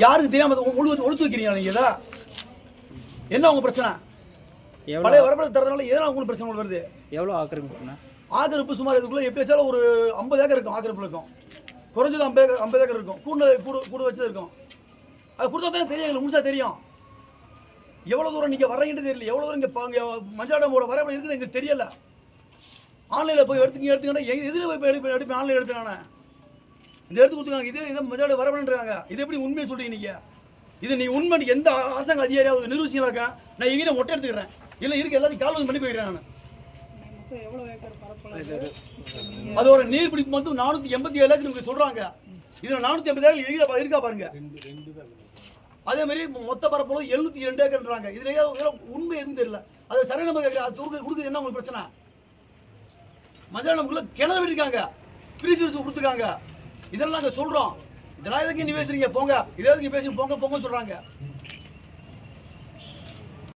யாருக்கு தெரியாம ஒழு ஒழிச்சு வைக்கிறீங்க நீங்க இதை என்ன உங்க பிரச்சனை? பழைய வரப்பட தரதுனால எதனால உங்களுக்கு பிரச்சனை வருது? எவ்வளோ ஆக்கிரமிப்புண்ணா ஆக்கிரமிப்பு சுமார் இதுக்குள்ள எப்படி வச்சாலும் ஒரு ஐம்பது ஏக்கர் இருக்கும் ஆக்கிரமிப்பு இருக்கும். குறைஞ்சது ஐம்பது ஏக்கர் ஐம்பது ஏக்கர் இருக்கும். கூண்டு கூடு கூடு வச்சது இருக்கும். அது கொடுத்தா தான் தெரியும் எங்களுக்கு முழுசா தெரியும். எவ்வளோ தூரம் நீங்கள் வர்றீங்கன்னு தெரியல. எவ்வளோ தூரம் இங்கே இங்கே மஞ்சாடமோட வர இருக்குன்னு எங்களுக்கு தெரியல. ஆன்லைனில் போய் எடுத்துங்க எடுத்துங்கன்னா எங்க எதில் போய் எடுப்பேன் எடுப்பேன் ஆன்லைன் எடுப்பேன் நான். இந்த எடுத்து கொடுத்துருக்காங்க. இதே இதை மஞ்சாட வரவேன்றாங்க இது எப்படி உண்மையை சொல்கிறீங்க நீங்கள் இது நீ உண்மை எந்த அரசாங்க அதிகாரியாவது நிரூபிச்சிங்களா இருக்கா? நான் எங்கேயும் மொட்டை எடுத்துக்கிறேன். இல்லை இருக்கு எல்லாத்தையும் கால் வந்து பண்ணி போயிடுறேன் நான். அது ஒரு நீர்பிடிப்பு வந்து நானூத்தி எண்பத்தி ஏழு ஏக்கர் சொல்றாங்க. இதுல நானூற்றி எண்பது ஏக்கர் இருக்கா இருக்கா பாருங்க. அதே மாதிரி மொத்த பரப்பளவு எழுநூத்தி ரெண்டு ஏக்கர்ன்றாங்க. இதுல ஏதாவது உண்மை எதுவும் தெரியல. அது சரி நம்ம கேட்க அது கொடுக்குறது என்ன உங்களுக்கு பிரச்சனை? மதுரை நமக்குள்ள கிணறு விட்டுருக்காங்க. ஃப்ரீ சர்வீஸ் கொடுத்துருக்காங்க. இதெல்லாம் நாங்கள் சொல்றோம். இதெல்லாம் எதுக்கு நீ பேசுறீங்க? போங்க. இதை எதுக்கு பேசுறீங்க போங்க போங்க சொல்றாங்க.